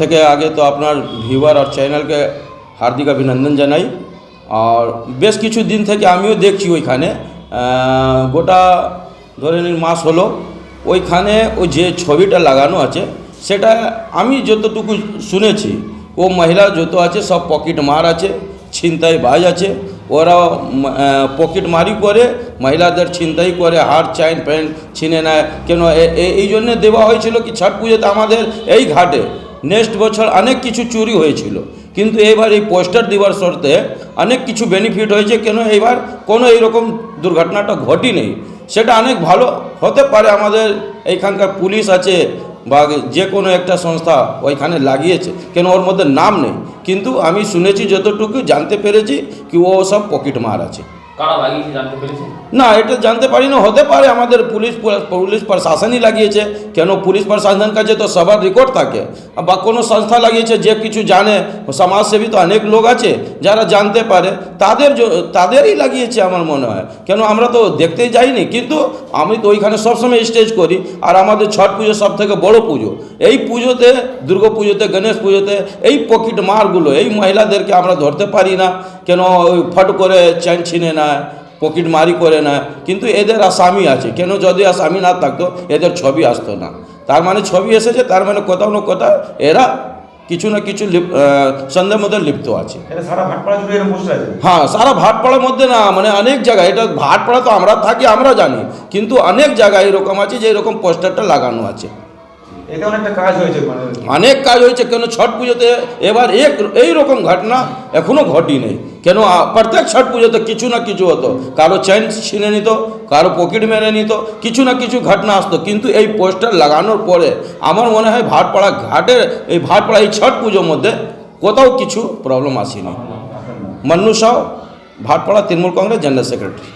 থেকে আগে তো আপনার ভিউয়ার আর চ্যানেলকে হার্দিক অভিনন্দন জানাই। আর বেশ কিছু দিন থেকে আমিও দেখছি ওইখানে। গোটা ধরে নিন মাস হলো, ওইখানে ওই যে ছবিটা লাগানো আছে, সেটা আমি যতটুকু শুনেছি, ও মহিলা যত আছে সব পকেট মার আছে, ছিনতাই বাজ আছে। ওরা পকেট মারি করে, মহিলাদের ছিনতাই করে, হার চাইন প্যান্ট ছিনে নেয়। কেন এই জন্যে দেওয়া হয়েছিল কি, ছট পুজোতে আমাদের এই ঘাটে নেক্সট বছর অনেক কিছু চুরি হয়েছিল। কিন্তু এবার এই পোস্টার দেওয়ার শর্তে অনেক কিছু বেনিফিট হয়েছে। কেন এইবার কোনো এইরকম দুর্ঘটনাটা ঘটি নেই সেটা অনেক ভালো হতে পারে আমাদের এইখানকার পুলিশ আছে বা যে কোনো একটা সংস্থা ওইখানে লাগিয়েছে। কেন ওর মধ্যে নাম নেই। কিন্তু আমি শুনেছি যতটুকু জানতে পেরেছি কি ও সব পকেট মার আছে। না, এটা জানতে পারি না হতে পারে আমাদের পুলিশ পুলিশ প্রশাসনই লাগিয়েছে, কেন পুলিশ প্রশাসনের কাছে তো সবার রেকর্ড থাকে, বা কোনো সংস্থা লাগিয়েছে যে কিছু জানে, সমাজসেবী তো অনেক লোক আছে যারা জানতে পারে, তাদের তাদেরই লাগিয়েছে আমার মনে হয়, কেন আমরা তো দেখতেই যাইনি, কিন্তু আমি তো ওইখানে সবসময় স্টেজ করি, আর আমাদের ছট পুজো সব থেকে বড় পুজো, এই পুজোতে, দুর্গা পুজোতে, গণেশ পুজোতে, এই পকেট মারগুলো, এই মহিলাদেরকে আমরা ধরতে পারি না, কেন ফট করে চ্যান ছিনে নেয় পকেট মারি করে না কিন্তু এদের আসামি আছে। কেন যদি আসামি না থাকতো এদের ছবি আসতো না। তার মানে ছবি এসেছে তার মানে কোথাও না কোথাও এরা কিছু না কিছু আহ, মধ্যে লিপ্ত আছে? হ্যাঁ সারা ভাটপাড়ার মধ্যে না মানে অনেক জায়গায় এটা ভাটপাড়া তো আমরা থাকি আমরা জানি। কিন্তু অনেক জায়গায় এরকম আছে যে এরকম পোস্টারটা লাগানো আছে। অনেক কাজ হয়েছে কেন ছট পুজোতে এবার এক এই রকম ঘটনা এখনও ঘটি নেই। কেন প্রত্যেক ছট পুজোতে কিছু না কিছু হতো। কারও চেন ছিনে নিত কারও পকেট মেরে নিত কিছু না কিছু ঘটনা আসতো। কিন্তু এই পোস্টার লাগানোর পরে আমার মনে হয় ভাটপাড়া ঘাটের এই ভাটপাড়া এই ছট পুজোর মধ্যে কোথাও কিছু প্রবলেম আসেনি। Mannu Sah Bhatpara Trinamool Congress general secretary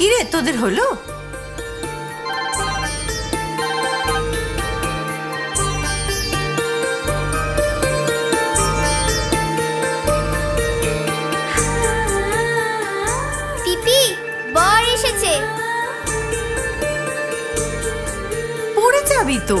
কি রে তোদের হলো? পিপি বর এসেছে। পড়ে যাবি তো।